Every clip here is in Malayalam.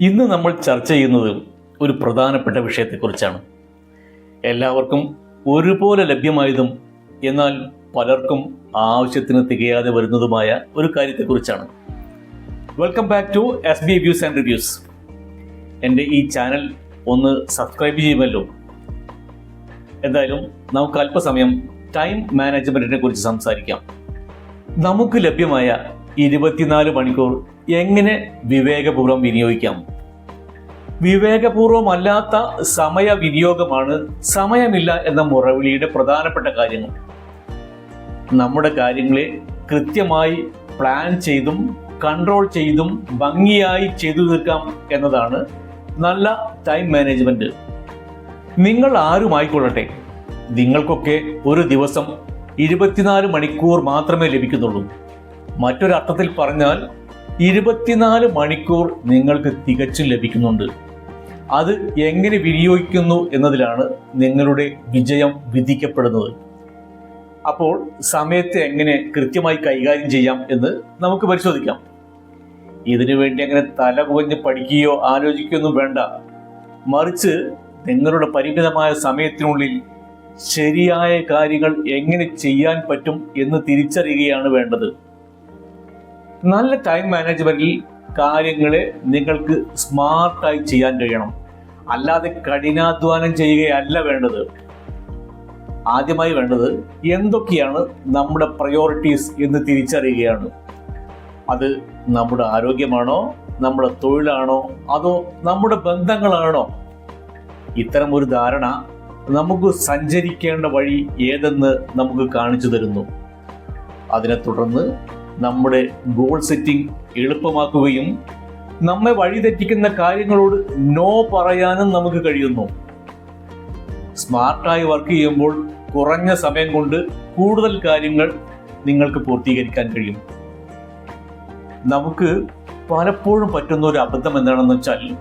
ഇന്ന് നമ്മൾ ചർച്ച ചെയ്യുന്നത് ഒരു പ്രധാനപ്പെട്ട വിഷയത്തെക്കുറിച്ചാണ്. എല്ലാവർക്കും ഒരുപോലെ ലഭ്യമായതും എന്നാൽ പലർക്കും ആവശ്യത്തിന് തികയാതെ വരുന്നതുമായ ഒരു കാര്യത്തെക്കുറിച്ചാണ്. Welcome back to S B views and reviews എന്റെ ഈ ചാനൽ ഒന്ന് സബ്സ്ക്രൈബ് ചെയ്യുമല്ലോ. എന്തായാലും നമുക്ക് അല്പസമയം ടൈം മാനേജ്മെന്റിനെ കുറിച്ച് സംസാരിക്കാം. നമുക്ക് ലഭ്യമായ ഇരുപത്തിനാല് മണിക്കൂർ എങ്ങനെ വിവേകപൂർവം വിനിയോഗിക്കാം? വിവേകപൂർവമല്ലാത്ത സമയ വിനിയോഗമാണ് സമയമില്ല എന്ന മുറവിളിയുടെ പ്രധാനപ്പെട്ട കാര്യങ്ങൾ. നമ്മുടെ കാര്യങ്ങളെ കൃത്യമായി പ്ലാൻ ചെയ്തും കൺട്രോൾ ചെയ്തും ഭംഗിയായി ചെയ്തു തീർക്കാം എന്നതാണ് നല്ല ടൈം മാനേജ്മെന്റ് നിങ്ങൾ ആരുമായിക്കൊള്ളട്ടെ? നിങ്ങൾക്കൊക്കെ ഒരു ദിവസം ഇരുപത്തിനാല് മണിക്കൂർ മാത്രമേ ലഭിക്കുന്നുള്ളൂ. മറ്റൊരർത്ഥത്തിൽ പറഞ്ഞാൽ ഇരുപത്തിനാല് മണിക്കൂർ നിങ്ങൾക്ക് തികച്ചും ലഭിക്കുന്നുണ്ട്. അത് എങ്ങനെ വിനിയോഗിക്കുന്നു എന്നതിലാണ് നിങ്ങളുടെ വിജയം വിധിക്കപ്പെടുന്നത്. അപ്പോൾ സമയത്തെ എങ്ങനെ കൃത്യമായി കൈകാര്യം ചെയ്യാം എന്ന് നമുക്ക് പരിശോധിക്കാം. ഇതിനു വേണ്ടി അങ്ങനെ തല പുകഞ്ഞ് പഠിക്കുകയോ ആലോചിക്കുകയോ ഒന്നും വേണ്ട. മറിച്ച് നിങ്ങളുടെ പരിമിതമായ സമയത്തിനുള്ളിൽ ശരിയായ കാര്യങ്ങൾ എങ്ങനെ ചെയ്യാൻ പറ്റും എന്ന് തിരിച്ചറിയുകയാണ് വേണ്ടത്. നല്ല ടൈം മാനേജ്മെന്റിൽ കാര്യങ്ങളെ നിങ്ങൾക്ക് സ്മാർട്ടായി ചെയ്യാൻ കഴിയണം. അല്ലാതെ കഠിനാധ്വാനം ചെയ്യുകയല്ല വേണ്ടത്. ആദ്യമായി വേണ്ടത് എന്തൊക്കെയാണ് നമ്മുടെ പ്രയോറിറ്റീസ് എന്ന് തിരിച്ചറിയുകയാണ്. അത് നമ്മുടെ ആരോഗ്യമാണോ നമ്മുടെ തൊഴിലാണോ അതോ നമ്മുടെ ബന്ധങ്ങളാണോ? ഇത്തരം ഒരു ധാരണ നമുക്ക് സഞ്ചരിക്കേണ്ട വഴി ഏതെന്ന് നമുക്ക് കാണിച്ചു തരുന്നു. അതിനെ തുടർന്ന് നമ്മുടെ ഗോൾ സെറ്റിംഗ് എളുപ്പമാക്കുകയും നമ്മെ വഴിതെറ്റിക്കുന്ന കാര്യങ്ങളോട് നോ പറയാനും നമുക്ക് കഴിയുന്നു. സ്മാർട്ടായി വർക്ക് ചെയ്യുമ്പോൾ കുറഞ്ഞ സമയം കൊണ്ട് കൂടുതൽ കാര്യങ്ങൾ നിങ്ങൾക്ക് പൂർത്തീകരിക്കാൻ കഴിയും. നമുക്ക് പലപ്പോഴും പറ്റുന്ന ഒരു അബദ്ധം എന്താണെന്ന് വെച്ചാൽ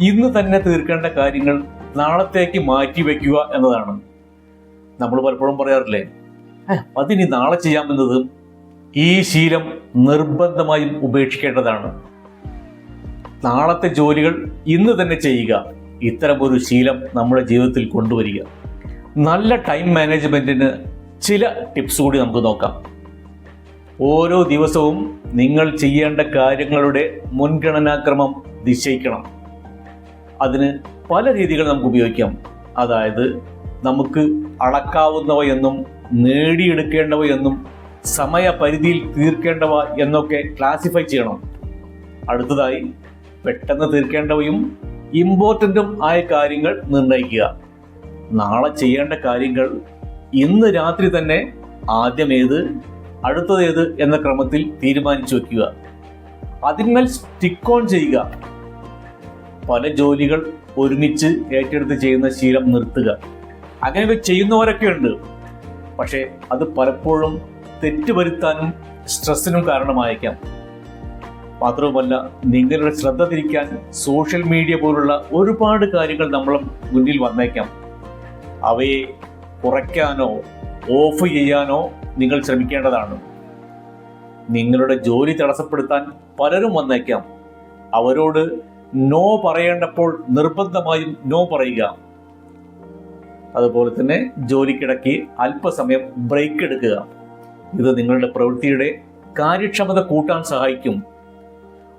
ഇന്ന് തന്നെ തീർക്കേണ്ട കാര്യങ്ങൾ നാളത്തേക്ക് മാറ്റി വയ്ക്കുക എന്നതാണ്. നമ്മൾ പലപ്പോഴും പറയാറില്ലേ "ഏ, അതിനി നാളെ ചെയ്യാമെന്നത് ഈ ശീലം നിർബന്ധമായും ഉപേക്ഷിക്കേണ്ടതാണ്. നാളത്തെ ജോലികൾ ഇന്ന് തന്നെ ചെയ്യുക. ഇത്തരം ഒരു ശീലം നമ്മുടെ ജീവിതത്തിൽ കൊണ്ടുവരിക. നല്ല ടൈം മാനേജ്മെന്റിന് ചില ടിപ്സ് കൂടി നമുക്ക് നോക്കാം. ഓരോ ദിവസവും നിങ്ങൾ ചെയ്യേണ്ട കാര്യങ്ങളുടെ മുൻഗണനാക്രമം നിശ്ചയിക്കണം. അതിന് പല രീതികൾ നമുക്ക് ഉപയോഗിക്കാം. അതായത് നമുക്ക് അളക്കാവുന്നവയെന്നും നേടിയെടുക്കേണ്ടവയെന്നും സമയപരിധിയിൽ തീർക്കേണ്ടവ എന്നൊക്കെ ക്ലാസിഫൈ ചെയ്യണം. അടുത്തതായി പെട്ടെന്ന് തീർക്കേണ്ടവയും ഇമ്പോർട്ടന്റും ആയ കാര്യങ്ങൾ നിർണയിക്കുക. നാളെ ചെയ്യേണ്ട കാര്യങ്ങൾ ഇന്ന് രാത്രി തന്നെ ആദ്യം ഏത് അടുത്തതേത് എന്ന ക്രമത്തിൽ തീരുമാനിച്ചു വയ്ക്കുക അതിന്മേൽ സ്റ്റിക്ക് ഓൺ ചെയ്യുക. പല ജോലികൾ ഒരുമിച്ച് ഏറ്റെടുത്ത് ചെയ്യുന്ന ശീലം നിർത്തുക. അങ്ങനെ ചെയ്യുന്നവരൊക്കെ ഉണ്ട്. പക്ഷേ അത് പലപ്പോഴും തെറ്റ് വരുത്താനും സ്ട്രെസ്സിനും കാരണമായേക്കാം. മാത്രവുമല്ല നിങ്ങളുടെ ശ്രദ്ധ തിരിക്കാൻ സോഷ്യൽ മീഡിയ പോലുള്ള ഒരുപാട് കാര്യങ്ങൾ നമ്മൾ മുന്നിൽ വന്നേക്കാം. അവയെ കുറയ്ക്കാനോ ഓഫ് ചെയ്യാനോ നിങ്ങൾ ശ്രമിക്കേണ്ടതാണ്. നിങ്ങളുടെ ജോലി തടസ്സപ്പെടുത്താൻ പലരും വന്നേക്കാം. അവരോട് നോ പറയേണ്ടപ്പോൾ നിർബന്ധമായും നോ പറയുക. അതുപോലെ തന്നെ ജോലിക്കിടയ്ക്ക് അല്പസമയം ബ്രേക്ക് എടുക്കുക. ഇത് നിങ്ങളുടെ പ്രവൃത്തിയുടെ കാര്യക്ഷമത കൂട്ടാൻ സഹായിക്കും.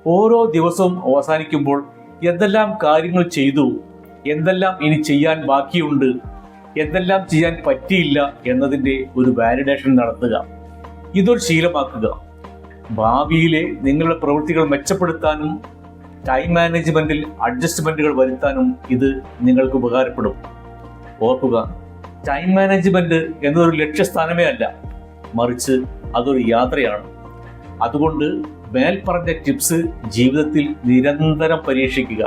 ഓരോ ദിവസവും അവസാനിക്കുമ്പോൾ എന്തെല്ലാം കാര്യങ്ങൾ ചെയ്തു എന്തെല്ലാം ഇനി ചെയ്യാൻ ബാക്കിയുണ്ട് എന്തെല്ലാം ചെയ്യാൻ പറ്റിയില്ല എന്നതിന്റെ ഒരു വാലിഡേഷൻ നടത്തുക. ഇതൊരു ശീലമാക്കുക. ഭാവിയിലെ നിങ്ങളുടെ പ്രവൃത്തികൾ മെച്ചപ്പെടുത്താനും ടൈം മാനേജ്മെന്റിൽ അഡ്ജസ്റ്റ്മെന്റുകൾ വരുത്താനും ഇത് നിങ്ങൾക്ക് ഉപകാരപ്പെടും. ഓർക്കുക ടൈം മാനേജ്മെന്റ് എന്നതൊരു ലക്ഷ്യസ്ഥാനമേ അല്ല. മറിച്ച് അതൊരു യാത്രയാണ്. അതുകൊണ്ട് മേൽപ്പറഞ്ഞ ടിപ്സ് ജീവിതത്തിൽ നിരന്തരം പരീക്ഷിക്കുക.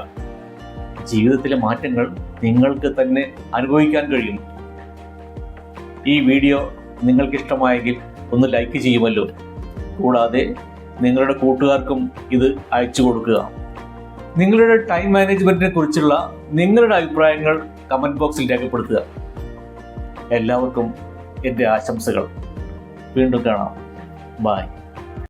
ജീവിതത്തിലെ മാറ്റങ്ങൾ നിങ്ങൾക്ക് തന്നെ അനുഭവിക്കാൻ കഴിയും. ഈ വീഡിയോ നിങ്ങൾക്ക് ഇഷ്ടമായെങ്കിൽ ഒന്ന് ലൈക്ക് ചെയ്യുമല്ലോ. കൂടാതെ നിങ്ങളുടെ കൂട്ടുകാർക്കും ഇത് അയച്ചു കൊടുക്കുക. നിങ്ങളുടെ ടൈം മാനേജ്മെന്റിനെ കുറിച്ചുള്ള നിങ്ങളുടെ അഭിപ്രായങ്ങൾ കമന്റ് ബോക്സിൽ രേഖപ്പെടുത്തുക. എല്ലാവർക്കും എന്റെ ആശംസകൾ. വീണ്ടും കാണാം. ബായ്